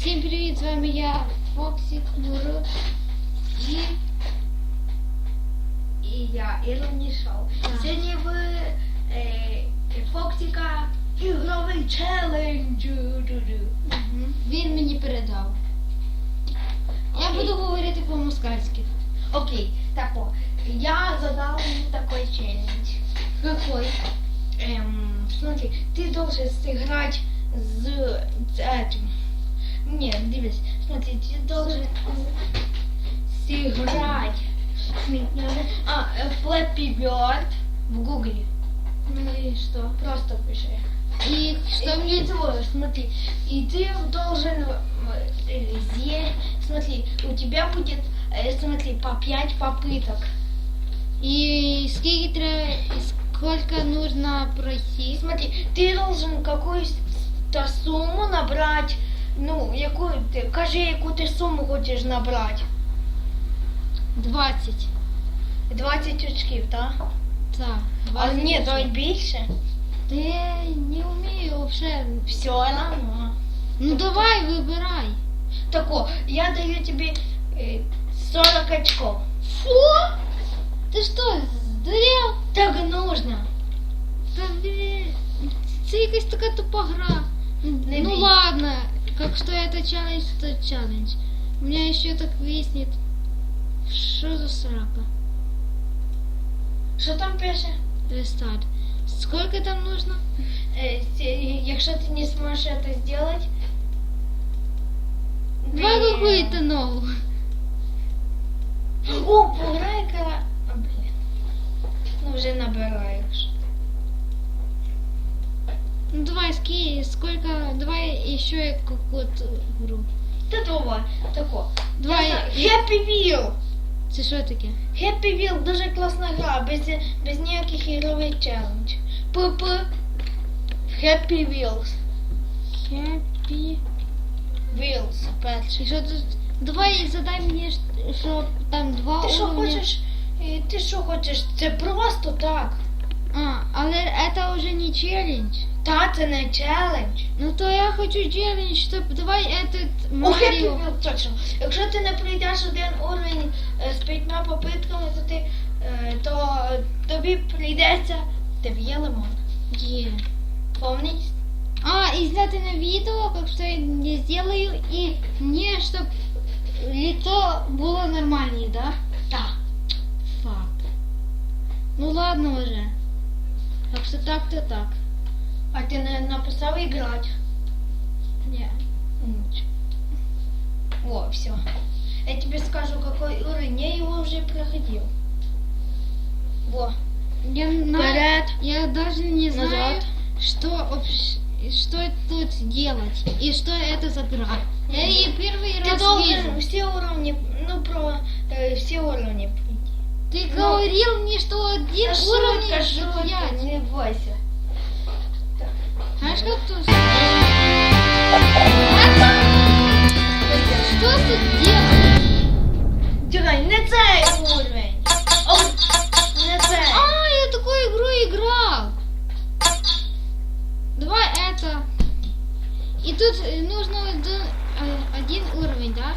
Всім привіт, з вами я, Фоксик Муру. І І я, Іроні Шоу. Так. Сьогодні в е, Фоксіка ігровий челендж. Ду-ду. він мені передав. Я Окей. буду говорити по-москальськи. Окей, так о, я задал ему такой челлендж. Какой? Эм, смотри, ты должен сыграть с этим. Нет, дивись, смотри, ты должен сыграть. А, э, Flappy Bird в гугле. Ну и что? Просто пиши. И что И мне... твой, смотри, и ты должен э, здесь, смотри, у тебя будет, э, смотри, по пять попыток. И сколько нужно пройти? Смотри, ты должен какую-то сумму набрать, ну, яку, ти, кажи, яку ти суму хочеш набрати. 20. 20 очків, так? Так. А 20 ні, давай більше. Да я не умею вообще. Все равно. Ну давай, выбирай. Тако, я даю тобі е, 40 очков. Что? Ты что, сдурел? Так нужно. Та блін, це якась така тупа гра. Не ну бій. ладно, как что это челлендж, то челлендж. У меня еще так виснет. Что за срака? Що там пише? Рестарт. Сколько там нужно? Якщо ти не зможеш це зробити, Два какую-то новую. О, пограй-ка. А, блін. Ну вже набираєш. Ну давай, ски, сколько, давай еще какую-то гру. Та давай, тако. Давай, Я Happy Wheel. це що таке? Happy Wheel дуже класна гра, без, без ніяких ігрових челендж. ПП Happy Wheels. Happy. Wheels перший. Що тут? Давай задай мені, що там два Ти що уровня. хочеш? Ти що хочеш? Це просто так. А, але это уже не челлендж. Та це не челендж. Ну то я хочу челлендж, чтоб давай этот О, Happy точно. Якщо ти не пройдеш один уровень е, з п'ятьма попитками, то ти е, то тобі прийдеться. Ти в'є лимон. Где? Помніть? А, и снято на видео, как что я не сделаю, и мне, чтоб лицо было нормальнее, да? Так. Фак. Ну ладно уже. Так что так-то так. А ти не написав іграти? Не. М. О, все. Я тебе скажу, какой уровень. Я его уже проходил. Во. Я, Вперед. я даже не знаю, Назад. что, вообще- что тут делать и что это за игра. Я ее первый Ты раз должен вижу. все уровни, ну про э, все уровни пройти. Ты Ну, говорил мне, что один Да уровень шутка, шутка, не бойся. Знаешь, как тут? Что тут делать? Дігай, не цей уровень. Не цей. А, я такую игру играл. Давай это. И тут э, нужно один, э, один уровень, да?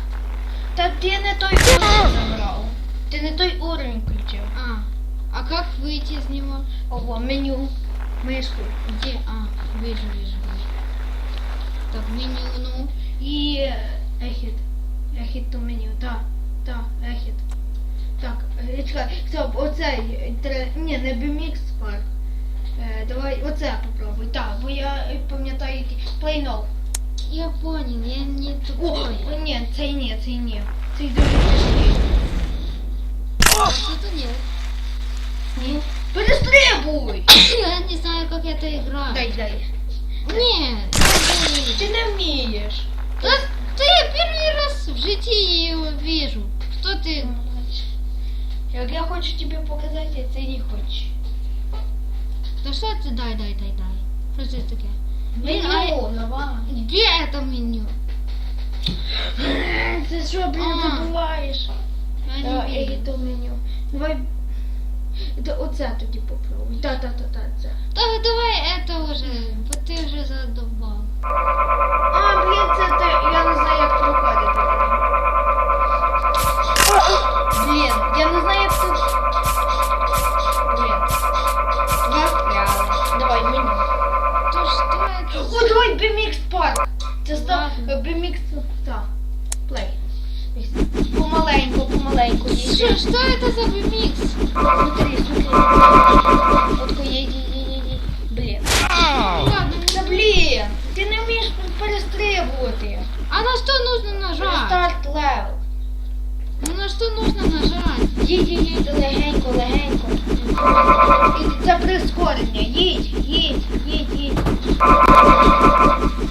Та ти не той уровень забрав. Ти не той уровень включив. А. А как выйти из него? Ого, меню. Мишку. Где? А, вижу, вижу, вижу. Так, меню, ну. І е, ехід. Ехід то меню. Так, так, ехід. Так, чекай, стоп, оцей. тре- Ні, не BMX парк. Е, давай оце попробуй. Так, бо я пам'ятаю який. Play. Я понял, я не О, тупой. ні, цей ні, цей ні. Цей дуже тяжкий. А Что-то нет. Ні. Перестрибуй! Я не знаю, как это играть. Дай, дай. Нет. Ти не вмієш. Да ты я первый раз в житии его вижу. Что ты? Як я хочу тобі показати, а ти не хочеш. Да что ты? Дай, дай, дай, дай. Что это такое? Блин, а Меню, давай. где это меню? Ти що, блін, А. забуваєш? Я не Давай, вижу. і то меню. Давай. Да, оце тоді попробуй. Та, та, та, та, це. Так, давай это уже, бо ти вже задовбав. А, блін, це те, я не знаю, як проходити. Блін, я не знаю.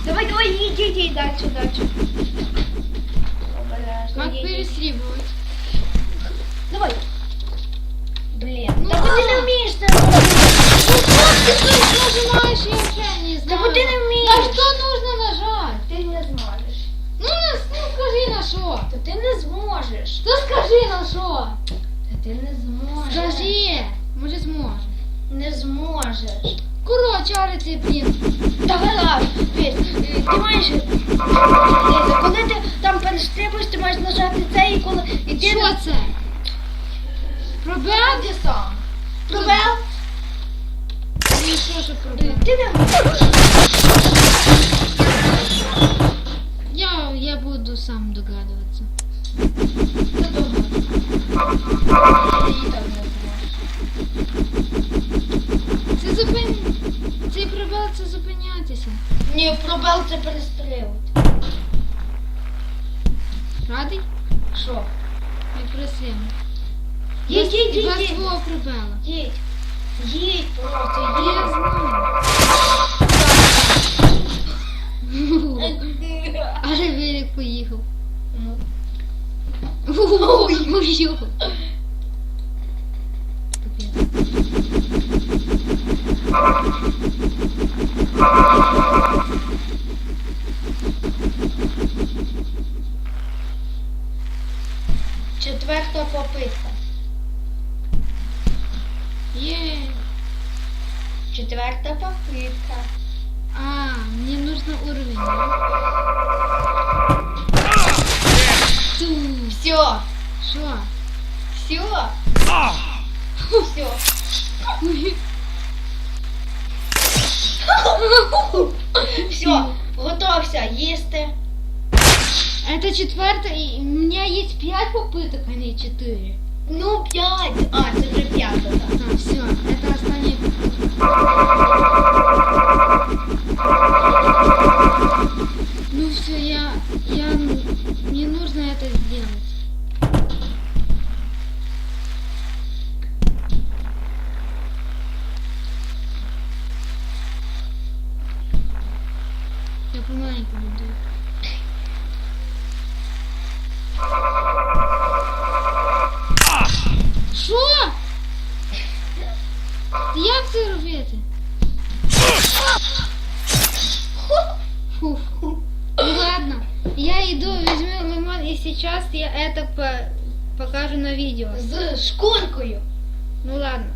Давай, давай, иди, иди, дальше, дальше. Е. Дивись, коли ти там перестрибуєш, ти маєш нажати це і коли. І ти Що це? Пробел? Ти сам. Пробел. І що, що пробел? Ти не. Я, я буду сам догадуватися. Ти думаєш. Ти і так не зможеш. Це зупин... Цей пробел це зупинятися. Пробел це перестрибувати. Радий? Що? Як красиво. Їдь, їдь, їдь, їдь. свого пробела. Їдь. Їдь, просто їдь. Але велик поїхав. Ну. Ой, ой, ой. Четверта попитка. Є. Четверта попитка. А, мне нужно уровень. Все. Що? Все. Все. Все. Готовься їсти. Это четвертая, у меня есть пять попыток, а не четыре. Ну, п'ять. А, це вже п'ята. так. А, все, это остальные. Ну все, я, я, Як це робити? Фу. Ну ладно, я иду, возьму лимон, и сейчас я это по- покажу на видео. З шкуркою. Ну ладно.